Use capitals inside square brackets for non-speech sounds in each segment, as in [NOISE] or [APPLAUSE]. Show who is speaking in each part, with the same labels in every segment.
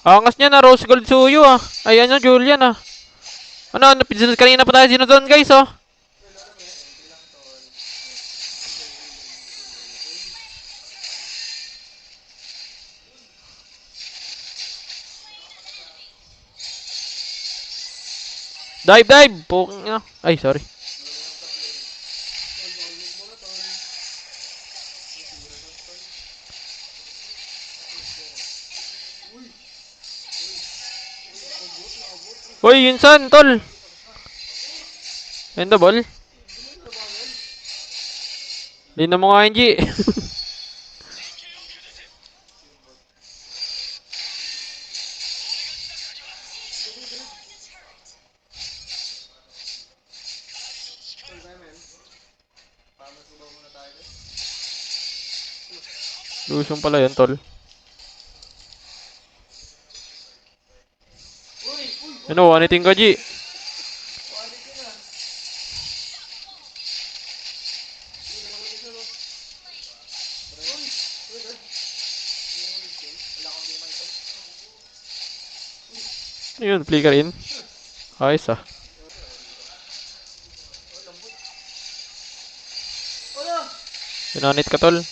Speaker 1: Angas niya na, Rose Gold Suyo ah. Ayan na, Julian ah. Ano, ano, kanina pa tayo sinodon guys oh. Dive, dive! Puking. Ay, sorry. Hoy, yun saan, tol? End the ball? Hindi na mo nga, [LAUGHS] NG. Lucian pala yun, tol. Ano, anything ka, G? Ano yun, flicker in? Ayos ah. Pinanit ka, tol.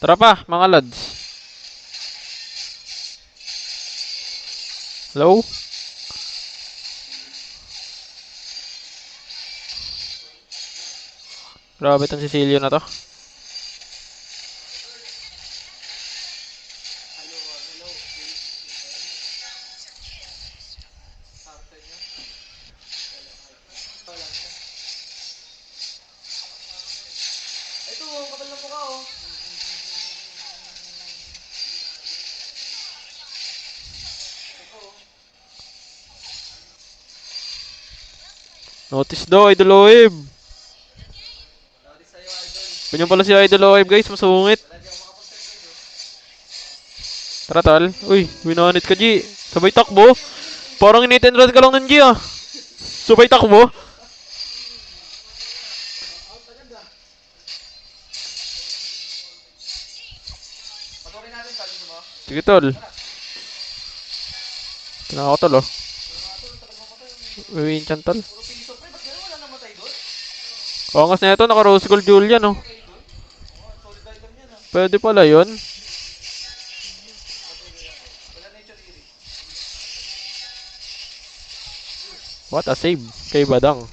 Speaker 1: Tara pa, mga lads. Hello? Grabe itong Cecilio na to.
Speaker 2: Ito, kapal ng mukha oh.
Speaker 1: Notice daw, Idol
Speaker 2: idol.
Speaker 1: Ganyan pala si Idol Oib, guys. Masungit. Tara, tal. Uy, winanit ka, G. Sabay takbo. Parang initenrod ka lang ng G, ah. Sabay takbo. Sige, tol. Tinaka ko, tol, oh. Uy, chan, tol. Angas na ito, naka rose gold oh.
Speaker 2: Item yan ah.
Speaker 1: Pwede pala yun. What a save kay Badang.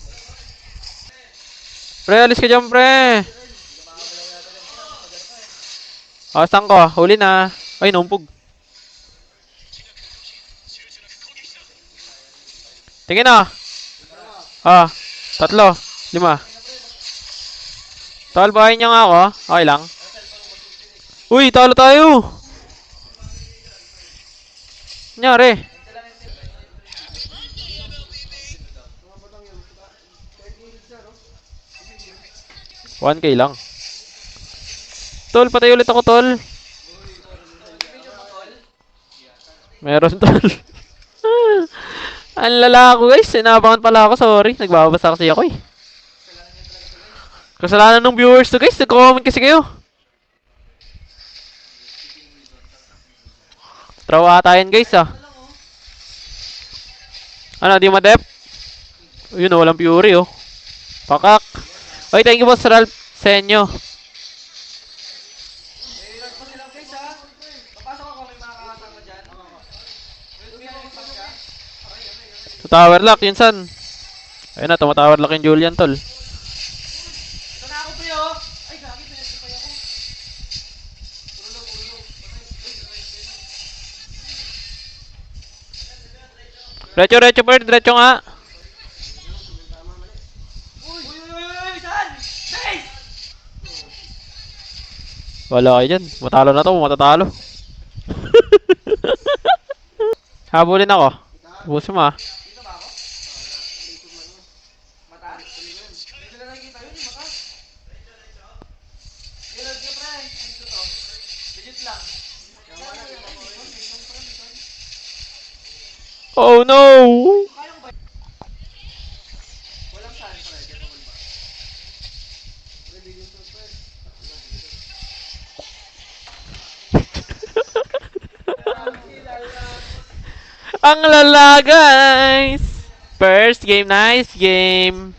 Speaker 1: Pre, alis ka dyan, pre. Ah, saan ko? Huli na. Ay, naumpog. Tingin na. Ah, tatlo. Lima. Tol, bahay niya nga ako. Okay lang. Uy, talo tayo. Nyari. 1k lang. Tol, patay ulit ako, tol. Meron, [LAUGHS] tol. Ang lala ko, guys. Sinabangan pala ako, sorry. Nagbabasa kasi ako, eh. Kasalanan ng viewers to, guys. Nagko-comment kasi kayo. Trawa tayo, guys, ah. Ano, di ma-dep? Yun, oh, walang fury, oh. Pakak. Oy, thank you po sa Ralph
Speaker 2: pas ka?
Speaker 1: Sa tower lock, yun san. Ayun na, tumatower lock yung Julian, tol.
Speaker 2: Pre oh. Ay, gagi, pinagpapay ako. Purulo, purulo.
Speaker 1: Diretso, diretso, per, diretso nga.
Speaker 2: Uy, uy, uy, uy, uy, saan? Guys!
Speaker 1: Wala kayo dyan. Matalo na to, matatalo. [LAUGHS] Habulin ako. Buso mo ah.
Speaker 2: Dito ba ako? Mata? Dito na nakikita yun, mata.
Speaker 1: Oh no! [LAUGHS] Ang lala guys! First game, nice game!